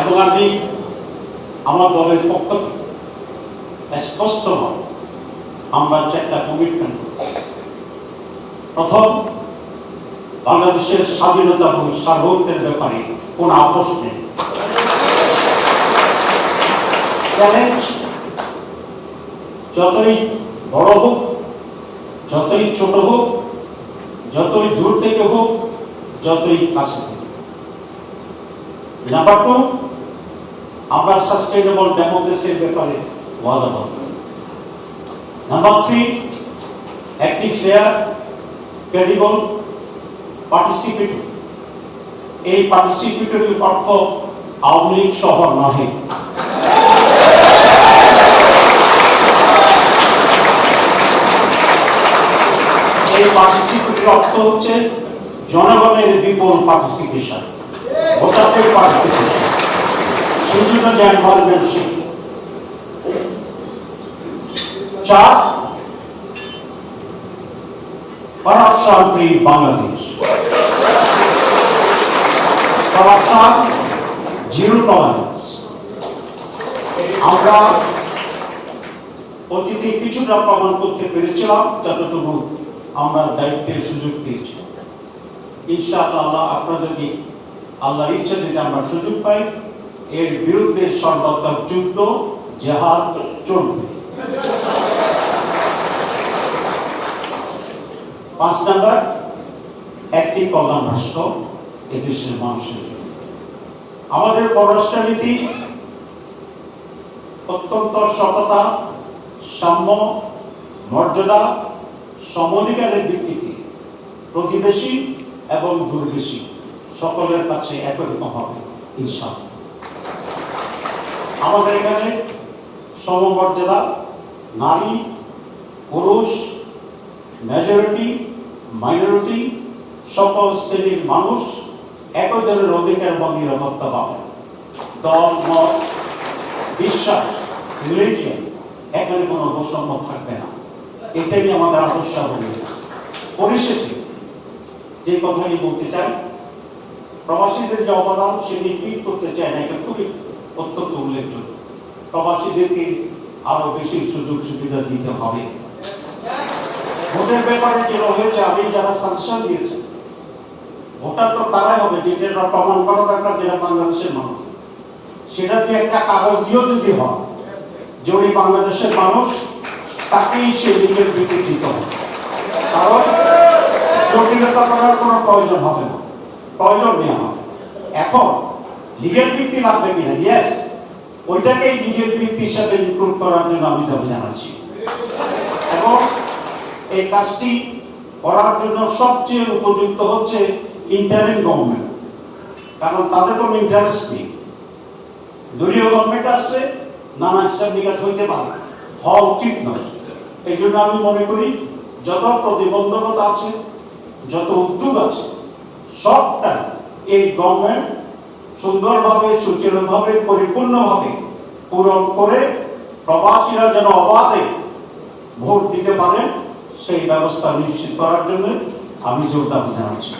এবং আমি আমার দলের পক্ষ স্পষ্ট আমরা চারটা কমিটমেন্ট প্রথম, বাংলাদেশের স্বাধীনতা এবং সার্বভৌমের ব্যাপারে কোন আপোষ নেই। চ্যালেঞ্জ যতই বড় হোক, যতই ছোট হোক, যতই দূর থেকে হোক, যতই কাছে থেকে নাম্বার টু আমরা সাস্টেনেবল ডেমোক্রেসির ব্যাপারে ওয়াদাবদ্ধ নাম্বার থ্রি একটি ফেয়ার ক্রেডিবল পার্টিসিপেটরি এই পার্টিসিপেটরি অর্থ আওয়ামী লীগ শহর নহে। এই পার্টিসিপেটরি অর্থ হচ্ছে জনগণের বিপুল পার্টিসিপেশন ভোটারদের পার্টিসিপেশন সেই জন্য যে এনভায়রনমেন্ট চার বাংলাদেশ। জিরো টলারেন্স আমরা অতীতে কিছুটা প্রমাণ করতে পেরেছিলাম, যতটুকু আমরা দায়িত্বের সুযোগ পেয়েছি। ইনশাআল্লাহ আপনারা যদি আল্লাহর ইচ্ছা যদি আমরা সুযোগ পাই, এর বিরুদ্ধে সর্বাত্মক যুদ্ধ, জেহাদ চলবে। পাঁচ নাম্বার, একটি কল্যাণ রাষ্ট্র এদেশের মানুষের জন্য। আমাদের পররাষ্ট্রনীতি, অত্যন্ত সততা, সাম্য, মর্যাদা সমধিকারের ভিত্তিতে প্রতিবেশী এবং দুর্বেশী। সকলের কাছে একই রকম হবে, ইনশাআল্লাহ। আমাদের এখানে সমমর্যাদা, নারী, পুরুষ মেজরিটি মাইনরিটি সকল শ্রেণির মানুষ একই ধরনের অধিকার এবং নিরাপত্তা পাবে। দল, মত, বিশ্বাস রিলিজিয়ন এখানে কোনো বৈষম্য থাকবে না। এটাই আমাদের আদর্শ পরিশেষে যে কথাটি বলতে চাই প্রবাসীদের যে অবদান সেটি টুইট করতে চায় না, এটা খুবই অত্যন্ত উল্লেখযোগ্য। প্রবাসীদেরকে আরও বেশি সুযোগ সুবিধা দিতে হবে। ভোটের ব্যাপারে যেটা হয়েছে আমি যারা সাংশন দিয়েছে, ভোটার তো তারাই হবে যেটা প্রমাণ করা দরকার যেটা বাংলাদেশের মানুষ। সেটা দিয়ে একটা কাগজ দিয়েও যদি হয়, যে উনি বাংলাদেশের মানুষ, তাকেই সে নিজের দিকে দিতে হবে। কারণ জটিলতা করার কোনো প্রয়োজন হবে না। প্রয়োজন নেই আমার। এখন লিগের ভিত্তি লাগবে কিনা? ইয়েস ওইটাকেই লিগের ভিত্তি হিসাবে ইনক্লুড করার জন্য আমি দাবি জানাচ্ছি। এবং এই কাজটি করার জন্য সবচেয়ে উপযুক্ত হচ্ছে ইন্টারিম গভর্নমেন্ট কারণ তাদের কোনো ইন্টারেস্ট নেই। দলীয় গভর্নমেন্ট আসছে নানা হিসাব নিকাশ হইতে পারে। হওয়া উচিত নয়। এই জন্য আমি মনে করি, যত প্রতিবন্ধকতা আছে, যত উদ্যোগ আছে সবটা এই গভর্নমেন্ট সুন্দরভাবে, সুচারুভাবে, পরিপূর্ণভাবে পূরণ করে প্রবাসীরা যেন অবাধে ভোট দিতে পারেন, সেই ব্যবস্থা নিশ্চিত করার জন্য আমি জোরদার জানাচ্ছি।